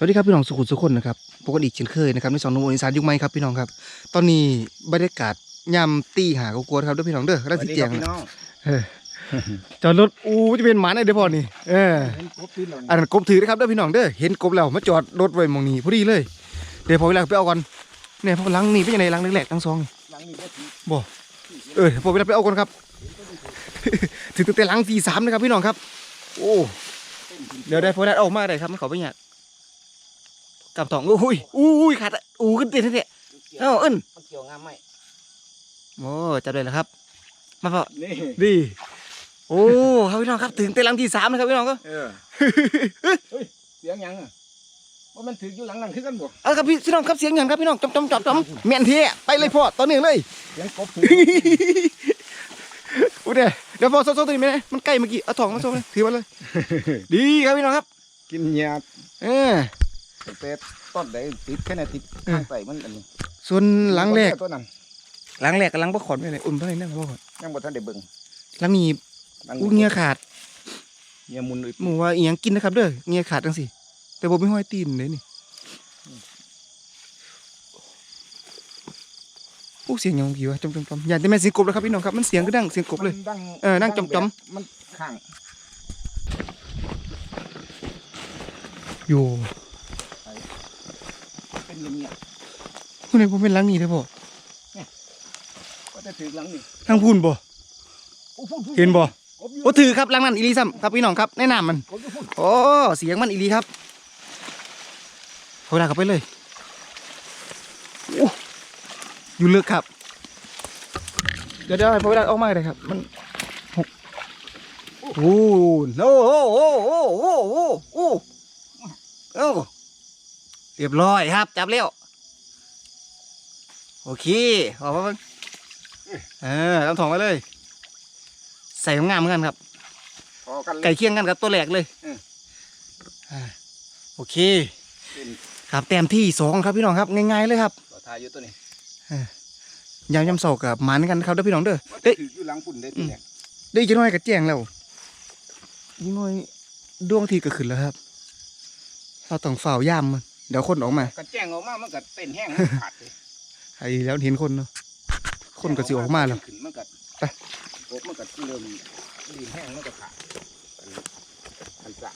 สวัสดีครับพี่น้องสุขุมสุขคนนะครับพบกันอีกเช่นเคยนะครับในสองหนุ่มอีสานยุคใหม่ครับพี่น้องครับ ตอนนี้บรรยากาศยามตีหากกวนครับเด้วยพี่น้องเด้อแล้วสิเจียงพี่น้องเออจอดรถอู้จะเป็นหมาในเด้อพ่อนี่เออเห็นกบพี่น้องอันนั้นกบถือนะครับเด้อพี่น้องเด้อเห็นกบแล้วมาจอดรถไว้หมองนี้พอดีเลย เดี๋ยวพอเวลาไปเอาก่อนเนี่ยพอหลังนี่เป็นยังไงหลังแรกๆทั้งสองนี่หลังนี้ก็ถือบ่เออพอเวลาไปเอาก่อนครับถึงตั้งแต่หลังสี่สามนะครับพี่น้องครับ โอ้เดี๋ยวได้พอได้ออกมาได้ครับมันเขาไปเนี่ย กำตองอุ้ยอุ้ยขาดอะอู้ขึ้นติดเนี่ยเอ้าเอิ้นมันเกี่ยวงามไหมโอ้จับได้แล้วครับ มาพอนี่ดีโอ้ครับพี่น้องครับถึงแต่หลังที่สามนะครับพี่น้องก็เออเฮ้ยเสียงหยังอะว่ามันถืออยู่หลังนั่นคือกันบ่เอาครับพี่พี่น้องครับเสียงหยังครับพี่น้องจอมจอมจอมจอมเมียนเทะไปเลยพ่อต่อเนื่องเลยเสียงกบถือโอ้เดี๋ยวเดี๋ยวพอโซ่โซ่ตัวนี้ไหมนะมันใกล้เมื่อกี้เอาทองมาโซ่เลยถือมาเลย ดีครับพี่น้องครับ กินเหยาดเออ ตั้งแต่ต้นใดติดแค่ไหนติดข้างใส่มันอันนี้ส่วนหลังแรกตัวนั้นหลังแรกกับหลังบ่ขอนไปไหนอุ่นไปไหนนั่งบ่ขอนยังบ่ทันได้เบิ่งหลังนี้หลังอู้เงียขาดเงียมุนอึดหมูว่าอีหยังกินนะครับเด้อเงียขาดจังสิแต่บ่มีห้อยตีนเลยนี่โอ้เสียงหยังกี่วะจอมจอมจอมอย่าแต่แม่นเสียงกบแล้วครับพี่น้องครับมันเสียงก็ดังเสียงกบเลยมันดังเออนั่งจำจำแบบมันข้างอยู่ เงียบเงียบผู้ใดมเป็นหลังนี่เด้อบ่ก็จะถือลังนี่ทางพูนบ่อ้พูดพูดเห็นบ่โอ้ถือครับลังนั้นอีลีซัมครับพี่น้องครับในะนำมันโอ้เสียงมันอีลีครับเขาลากไปเลยโอ้อยู่เลือกครับเดี๋ยวเดี๋ยวพอเวลาออกมาเลยครับ มันหกโอ้โหโอ้โหโอ้โหโอ้โหโอ้ เรียบร้อยครับ จับแล้วโอเคออกมาเบิ่งเออตามถองไปเลย ใส่งามๆเหมือนกันครับพอกันเลยไก่เคียงกันกับตัวแหลกเลยอืมอ่าโอเคเป็นครับแต้มที่สองครับพี่น้องครับง่ายๆเลยครับต่อทายอยู่ตัวนี้ยามยำเสากับหมันกันครับเด้อพี่น้องเด้อว่าเด้ยถืออยู่หลังพุ่นได้ตัวเนี้ยได้จะน้อยกับแจ้งแล้วยิ่งน้อยดวงทีก็ขึ้นแล้วครับเราต้องเฝ้ายามมัน เดี๋ยวคนออกมากันแจ้งออกมามันก็เต้นแห้งมันขาดเลยไอ้แล้วเห็นคนเนาะคนก็สิออกมาแล้วขึ้นมันก็ไปกบมันก็เริ่มดีแห้งมันก็ขาดอันจะ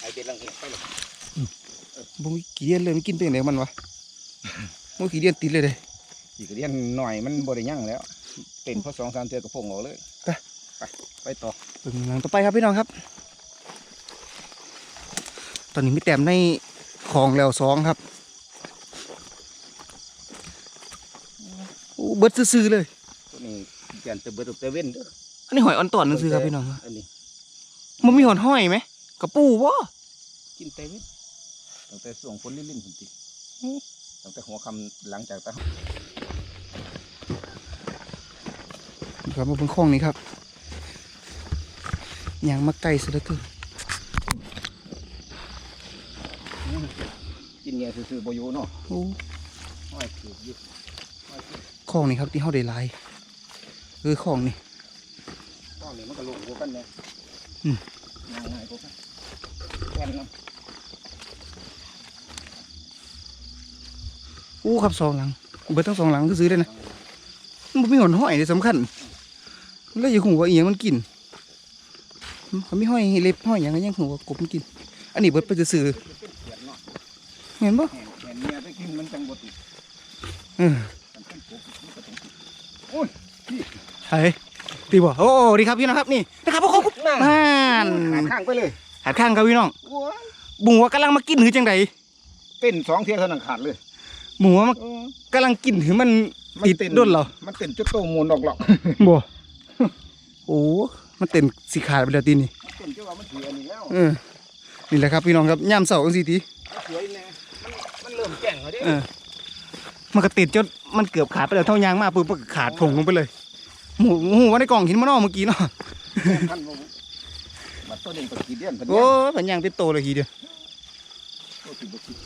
ไอเป็นลังเอียดไปเลยบุ้งกี่เดือนเลยมันกินเป็นไหนมันวะบุ้งกี่เดือนติดเลยเด้อีกเรียนหน่อยมันบริยั่งแล้วเต้นพอสองสามเทือกระพงออกเลยไปไปไปต่อเบิ่ งหลังต่อไปครับพี่น้องครับ ตอนนี้มีแต้มในของแล้วสองครับโอ้เบิดซื่อๆเลยตัวนี้แกนเตะเบิดเตะเว้นเด้ออันนี้หอยอ่อนต่อนซื่อๆครับพี่น้องอันนี้มันมีหอนห้อยไหมกระปูวะกินเตะเว้นตั้งแต่ส่วงฝนลิ่นๆผมติตั้งแต่หัวคำหลังจากตะครับมาเป็นข้องนี้ครับ ยางมาไกลซะเหลือเกินกินเงี้ยซื่อๆบอยู่เนาะโอ้ห้อยถืออยู่ห้อยถือข้องนี้ครับที่เขาได้หลายเออข้องนี่ก้อนนี้มันก็ลงหัวกันเลยอืมง่ายง่ายกว่ากันแค่นั้นอู้ครับสองหลังเบิดทั้งสองหลังซื้อๆเลยนะมันบ่มีหอนห้อยเลยสำคัญมันเลยอย่าหูว่าเอียงมันกิน เขามีห้อยเล็บห้อยอย่างนั้นยังหูว่ากบมันกิน อันนี้เบิดไปซื้อเป็นเขียนเนาะๆเห็นปะแห่แห่เมียไปกินมันจังบติดเออมันเป็นกบมันก็ต้องติดโอ้ยไอ้ตีบ่โอ้ดีครับพี่น้องครับนี่นะครับพวกเขานั่งนั่นหันข้างไปเลยหัดข้างครับพี่น้องโอ้ยบุ้งว่ากำลังมากินหือจังไดเต้นสองเที่ยวเท่านั้นขาดเลยหมูว่ามันเออกำลังกินหือมันมันติดเต้นด้นเหรอมันเต้นจุดโตมูลออกหรอกบ่โอ้ มันเต้นสีขาดไปแล้วทีนี่มันเต้นจุดว่ามันถืออันนี้แล้วเออนี่แหละครับพี่น้องครับย่ามเสาจังซี่ทีสวยแน่มันมันเริ่มแก่งแล้วเดิเออมันก็ติดจนมันเกือบขาดไปแล้วเท่ายางมากปุ๊บมันก็ขาดผงลงไปเลยหมูหมูว่าในกล่องเห็นมันออกเมื่อกี้เนาะท่านบ่มันตัวนี้ก็กี่เดือนเพิ่นโอ้เนี่ยยมันยางติดโตเลยทีเดียวตัวสิบ่คิด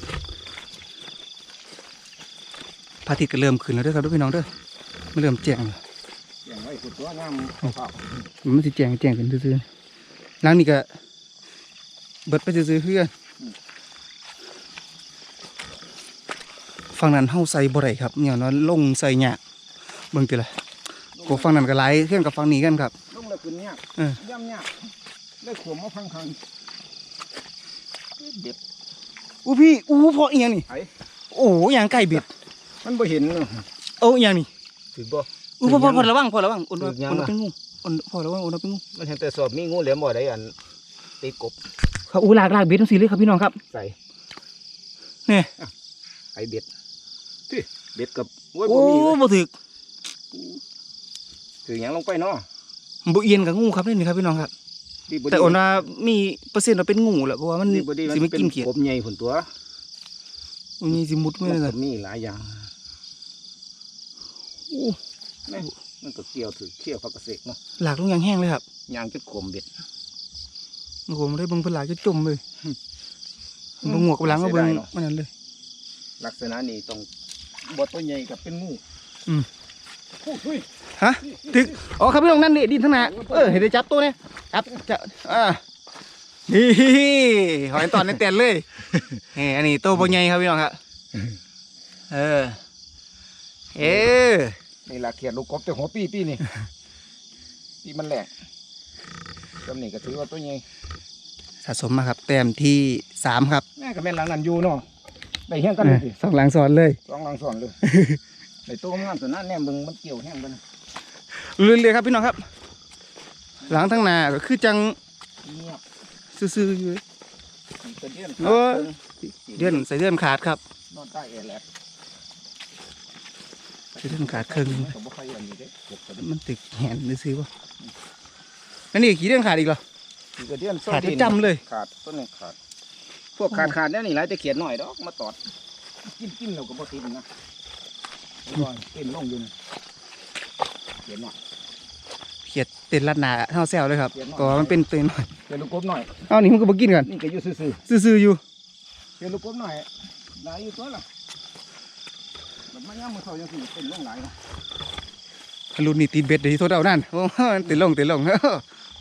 พระอาทิตย์ก็เริ่มขึ้นแล้วเด้อครับพี่น้องเด้อมันเริ่มแจ้งแล้วแก่งไว้คือตัวงามขาวมันสิแจ้งแจ้งขึ้นซื่อหลังนี่ก็เบิดไปซื้อๆเพื่อนฝั่งนั้นเฮาใส่บ่ได้ครับเนี่ยเนาะลงใส่หยากเบิ่งติล่ะโกฝั่งนั้นก็หลายเพื่อนกับฝั่งนี้กันครับลงแล้วขึ้นยากเออย่ำยากได้ขวมมาพังคังเบ็ดอู้พี่อู้พออีหยังนี่ไอ้โอ้ยางไก่เบ็ดมันบ่เห็นเนอะโอ้อีหยังนี่ถือบ่ อู้พอพอพอระวังพอระวังอุ่นถึงยังอุ่นล่ะเป็นงูอุ่นพอระวังอุ่นเป็นงูมันเห็นแต่สอบมีงูเหลือมบ่ได้อันตีกบครับอู้ลากลากเบ็ดทั้งสี่เลยครับพี่น้องครับใส่นี่ไอเบ็ดที่เบ็ดกับโอ้ยโอ้บ่มีเลยบ่ถึกถือหยังลงไปเนาะบ่เอียนกับงูครับนี่ครับพี่น้องครับดีบ่ดีแต่โอนว่ามีเปอร์เซ็นต์ว่าเป็นงูแหละเพราะว่ามันดีบ่ดีสิไม่กินเขียดกบใหญ่ผุนตัวมันมีสิมุดมัไม่นได้ก็เลยมีหลายอย่างโอ้แม่มันก็เกี่ยวถือเขี้ยวพักกระเสกเนาะหลากลงอย่างแห้งเลยครับยางจุดขมเบ็ดโอ้โหมันได้เบิ่งเพิ่นหลากจะจมเลยอืมเบิ่งหมวกกับหลังก็เบิ่งเสียดายเนาะมันนั่นเลย ลักษณะนี้ต้องบดตัวใหญ่กับเป็นงูอืมโอ้ยฮะถึกอ๋อครับพี่น้องนั่นนี่ดินทั้งหน้าเออเห็นได้จับตัวเนี่ยจับจับอ่านี่หอยตอนในเตียนเลยนี่อันนี้ตัวบ่ใหญ่ครับพี่น้องครับเออ เออ นี่ละเขียดลูกกบแต่หัวปีปีนี่ ปีมันแหลกจำนี่ก็ถือว่าตัวใหญ่สะสมมาครับ แต้มที่สามครับแม่กับแม่นหลังนั้นอยู่เนาะได้เฮี้ยงกันเลยสิสองหลังสอนเลยสองหลังซ้อนเลยในตัวงามตัวนั้นแน่มึงมันเกี่ยวแห้งไปนะเรื่อยๆครับพี่น้องครับ หลังทั้งหน้าก็คือจังเงียบซื่อๆอยู่มีแต่เดือนโอ้ยขาดเดือนใส่เดือนขาดครับนอนใต้แอร์แหลก ใส่เดือนขาดครึ่งมันก็บ่ค่อยอันนี้เด้กบก็ได้มันติดแหนซื้อๆป่ะนั่นนี่กี่เดือนขาดอีกเหรอมีแต่เดือนขาดประจำเลยขาดต้นนึงขาด พวกขาดขาดเนี่ยนี่หลายแต่เขียดหน่อยดอกมาตอดกินกินเราก็บ่ติดนะเดี๋ยวก่อนเต้นลงอยู่นะเขียดหน่อยเขียดเต็นลัดหนาเท่าแซวเลยครับเขียดหน่อยก็มันเป็นเต็นหน่อยเขียดลูกกบหน่อยเอานี่มันก็บ่กินกันนี่ก็อยู่ซื่อซื่อๆอยู่ๆเขียดลูกกบหน่อยหลายอยู่ตัวละแบบ มันย่างมือเขายังสิเต้นลงหลายนะรุ่นนี้ติดเบ็ดเดี๋ยวที่โทษเอานั่นโอ้โหติดลงติดลง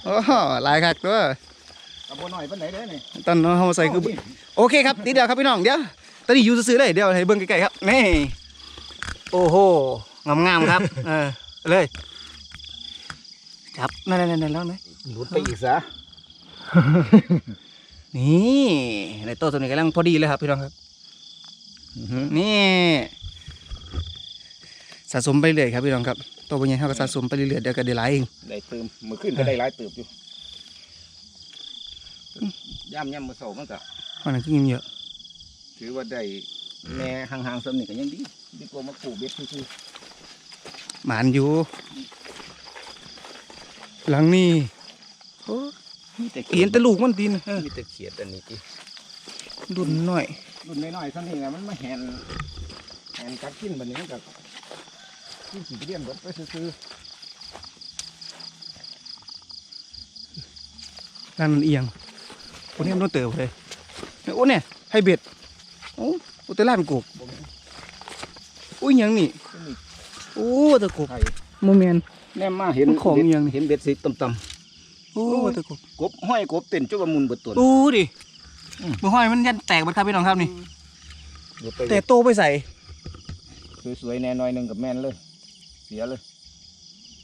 โอ้โหหลายคักตัวกับบ่หน่อยปานไหนเด้อนี่ตอนเราใส่คือเานี่โอเคครับติดเดียวครับพี่น้องเดี๋ยวตอนนี้อยู่ซื่อๆเลยเดี๋ยวให้เบิ่งใกล้ๆครับนี่โอ้โหงามๆครับเออเลยจับนั่นๆๆแล้วนะหลุดไปอีกซะนี่ในโต๊ะตัวนี้กำลังพอดีเลยครับพี่น้องครับอื้อหือนี่ สะสมไปเรื่อยครับพี่น้องครับตัวบางอย่างเขาก็สะสมไปเรื่อยๆเดี๋ยวก็ได้หลายเองได้เติมมือขึ้นก็ได้หลายเติบอยู่ย่ำย่ำมือเสามันก็เพราะนั้นก็เงินเยอะถือว่าได้แม่ห่างๆสำนี่ก็ยังดีดีกว่ามาปลูกเบ็ดซื่อหมานอยู่ หลังนี้โอ้ๆมีแต่เห็นแต่ลูกมันดินเออมีแต่เขียดอันนี้ที่ดุนหน่อยรุ่นน้อยๆสำนี่นะมันมาแหนแหนกัดกินแบบนี้มันก็ กินสีเรียนเบดไปซื่อนั่นมันเอียงโอ้เนี่ยมันโดนเติบเลยโอ้เนี่ยให้เบ็ดโอ้โอ้แต่ล้านกบๆบ่มีโอ้ยหยังนี่ตัวนี้โอ้ตะกบไข่โมเมนแนมมาเห็นมันของเบ็ดอีหยังนี่เห็นเบ็ดสีต่ำโอ้ตะกบๆกบห้อยกบเต้นจุกมุนเบิดตัวดูดิอืมมือห้อยมันยันแตกบัดครับพี่น้องครับนี่เดี๋ยวไปแต่โตไปใส่สวยๆแน่น้อยหนึ่งกับแม่นเลยเสียเลย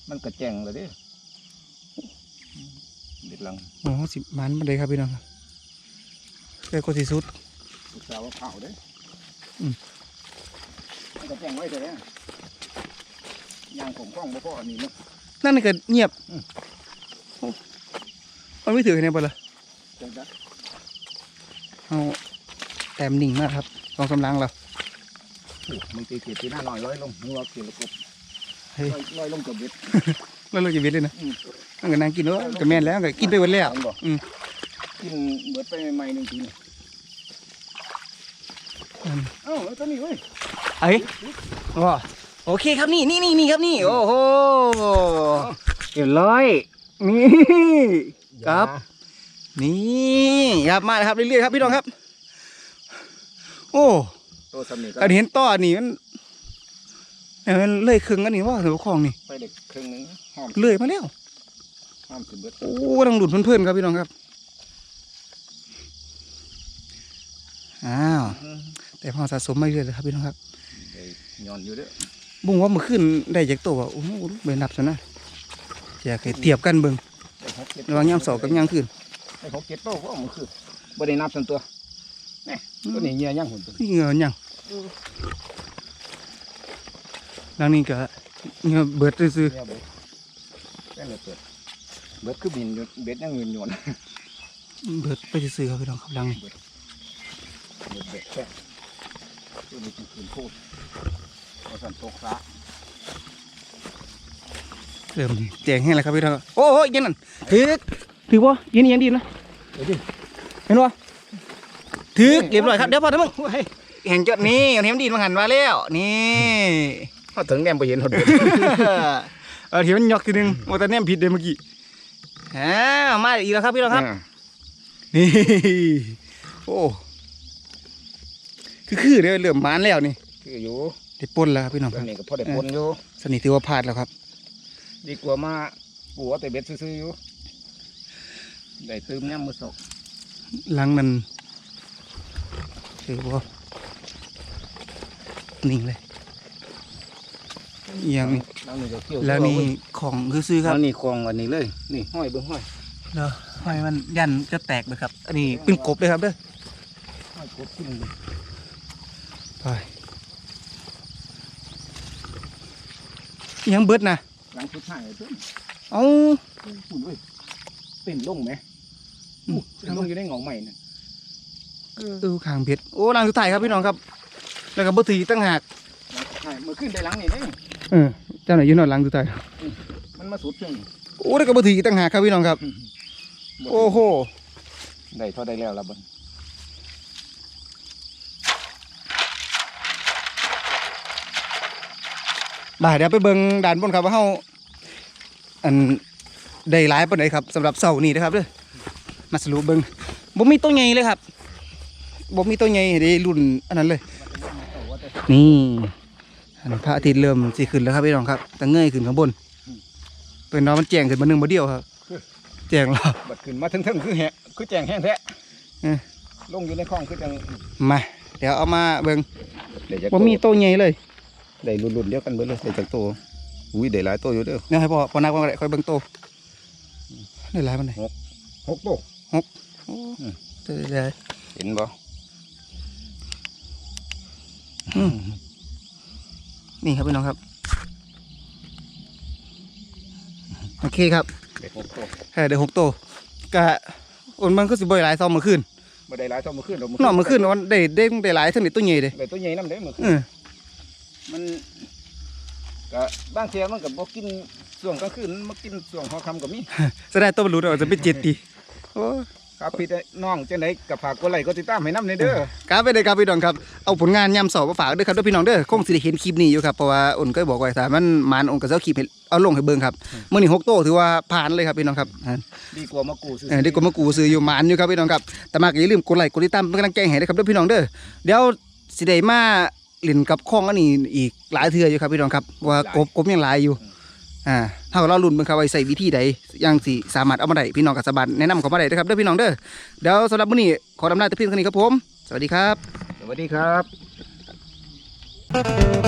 มันกระแจงเลยเด้เด็ดหลังโอ้สิบมันมาเลยครับพี่น้องครับแค่กว่าที่สุดลูกสาวว่าเผาเด้อืมมันกระแจงไว้เถอะเนี่ยยางผมคล้องบ่พออันนี้เนาะนั่นนี่ก็เงียบอืมโอ้มันไม่ถือกันเนี่ยปะล่ะจังจ้ะเอาแต้มนิ่งมากครับลองกำลังเราโอ้มันตีเกียรตีหน้าหน่อยร้อยลงหัวเกียรลูกกบ เฮ้ยร้อยร้อยลงกับเบ็ดแล้วเราจะเวิทเลยนะอืมมันก็นั่งกินแล้วก็แม่นแล้วก็กินไปหมดแล้วเห็นบ่อืมกินเบิดไปใหม่ๆหนึ่งทีนี่อืมเอ้าแล้วตัวนี้เว้ยเอ้ยว้าโอเคครับนี่นี่นี่นี่ครับนี่โอ้โหเรียบร้อยนี่ครับ นี่ครับมาเลยครับเรื่อยๆครับพี่น้องครับ โอ้ตัวสำนีก็การเห็นต่อนี่มัน เนี่ยมันเลยครึ่งอันนี้ว่าถือว่าของนี่ไปเด็กครึ่งหนึงหอมเลยมาแล้วห้ามขึ้นเบิดโอ้กำลังหลุดเพื่อนๆครับพี่น้องครับอ้าวแต่พอสะสมมาเรื่อยๆเลยครับพี่น้องครับได้ย้อนอยู่เด้อบุ้งว่าเมื่อคืนได้จากตัวว่าโอ้โหเบนับซะนะจะเคยเทียบกันเบิ่งได้หกเจ็ดระหว่างยามเสาร์กับยามคืนได้หกเจ็ดโตก็มันคือบ่ได้นับสันตัวนี่ตัวนี้เงี้ยย่างหุ่นตัวนี่เงือยัง ดังนี้ก็เงือเบิดซื่อเงี้ยเบิดแค่เลยเปิดเบิดคือบินอยู่เบ็ดยังเงินอยู่นะๆเบิดไปซื่อๆครับพี่น้องครับดังนี้เบิดเบ็ดแค่ตัวนี้คืนพูดพอสันตกซะเริ่มแจงแห้งแล้วครับพี่น้องครับโอ้โหยังนั่นถือถือบ่ยืนนี่ยังดีนะเดี๋ยวดิเห็นบ่ถือเรียบร้อยครับเดี๋ยวพอนะมึงแห่งจดนี้เอาเทียมดีมาหันมาแล้วนี่ เขาถึงแนมไปเห็นเขาเดือดเออเทียมนยอกทีนึงโอ้แต่แนมผิดเลยเมื่อกี้อ่ามาอีกแล้วครับพี่น้องครับนี่โอ้คือคือเดี๋ยวเหลื่อมมานแล้วนี่คืออยู่ได้ปนแล้วครับพี่น้องคตัวรับนี้ก็พอได้ปนอยู่สนิทถือว่าพลาดแล้วครับ ดีกว่ามาปัวแต่เบ็ดซื้อๆอยู่ได้ตืมย่ำมือสกหลังนั้นถือว่านิ่งเลย อหย่างนี้แล้วนี่ก็เกี่ยวแล้วนี่ของคือซื้อๆคแล้รับวนี่คลองอันนี้เลย นี่ห้อยเบิ้งห้อยเนาะไฟมันยันจะแตกเลยครับ อันนี้เป็นกบเลยครับเด้อห้อยกบขึ้นเลยไปยังเบิดนะหลังสุดท้ายเพิ่นเอาหุ่นเว้ยเป็นลงไหมอู้เป็นลงอยู่ในหงองใหม่น่ะเออขางเบ็ดโอ้หลังสุดท้ายครับพี่น้องครับ แล้วก็บ่ถือตั้งหากหลังสุดท้ายเมื่อขึ้นได้หลังนี่ได้ เออเจ้าไหนยืนนอนหลังสุดท้ายมันมาสุดเชิงโอ้แล้วก็บ่ถือตั้งหากครับพี่น้องครับ โอ้โหได้เท่าได้แล้วละเบิ้งบ่ายเดี๋ยวไปเบิ่งด่านบนครับว่าเฮาอันได้หลายปานใดครับสำหรับเสาร์นี้นะครับเด้อมาสรุปเบิ่งบ่มีตัวใหญ่เลยครับบ่มีตัวใหญ่ให้ได้รุ่นอันนั้นเลย นี่ อันพระอาทิตย์เริ่มสิขึ้นแล้วครับพี่น้องครับแต่เงยขึ้นข้างบนเป็นน้องมันแจ้งขึ้นมาหนึ่งมาเดียวครับแจ้งแล้วบัดขึ้นมาถึงๆคือแหะคือแจงแห้งแท้เออลงอยู่ในคลองคือจังมาเดี๋ยวเอามาเบิ่งได้จักบ่มีตัวใหญ่เลยได้รุ่นๆเดียวกันเบิดเลยได้จักโตอุ้ยได้หลายโตอยู่เด้อเดี๋ยวให้พ่อพ่อนักว่าก็ได้ค่อยเบิ่งโตได้หลายปานใดหกโตโอ้ได้ได้เห็นบ่อืม นี่ครับพี่น้องครับ โอเคครับได้หกโตแค่เดี๋ยวหกโตกะโอนมันก็สิบ่ได้หลายซ้อมเมื่อคืนบ่ได้หลายเท่าเมื่อคืนดอกนอกเมื่อคืนวันได้ได้ได้หลายเท่านี้ตัวใหญ่เด้ได้ตัวใหญ่นำเด้เมื่อคืนเออมันก็บางเทียมันก็บ่กินช่วงกลางคืนมันมากินช่วงหัวค่ำก็มีแสดงตัวบรรลุเราจะเป็นเจ็ดตีโอ้ ครับพี่น้องจังไดก็ฝากกดไลค์กดติดตามให้นำในเด้อครับไปเลยครับพี่น้องครับเอาผลงานยามสอบมาฝากด้วยครับด้วยพี่น้องเด้อคงสิได้เห็นคลิปนี้อยู่ครับเพราะว่าอุ่นก็บอกไว้ถ้ามันมานอุ่นก็จะเอาคลิปให้เอาลงให้เบิ่งครับมื้อนี้หกโตถือว่าผ่านเลยครับพี่น้องครับอ่าดีกว่ามากูซื้อเออได้กดมากูซื้ออยู่หมานอยู่ครับพี่น้องครับแต่มาก็อย่าลืมกดไลค์กดติดตามเป็นกำลังใจให้ด้วยครับด้วยพี่น้องเด้อเดี๋ยวสิได้มาเล่นกับข้องอันนี้อีกหลายเทื่ออยู่ครับพี่น้องครับว่ากบกบยังหลายอยู่ อ่าถ้าเราลุ้นเบิ่งครับว่าใส่วิธีใดยังสิสามารถเอามาได้พี่น้องกับสบันแนะนำเขามาได้เด้อครับเด้อพี่น้องเด้อเดี๋ยวสำหรับมื้อนี้ขอดำลาแต่เพียงเท่านี้ครับผม สวัสดีครับ สวัสดีครับ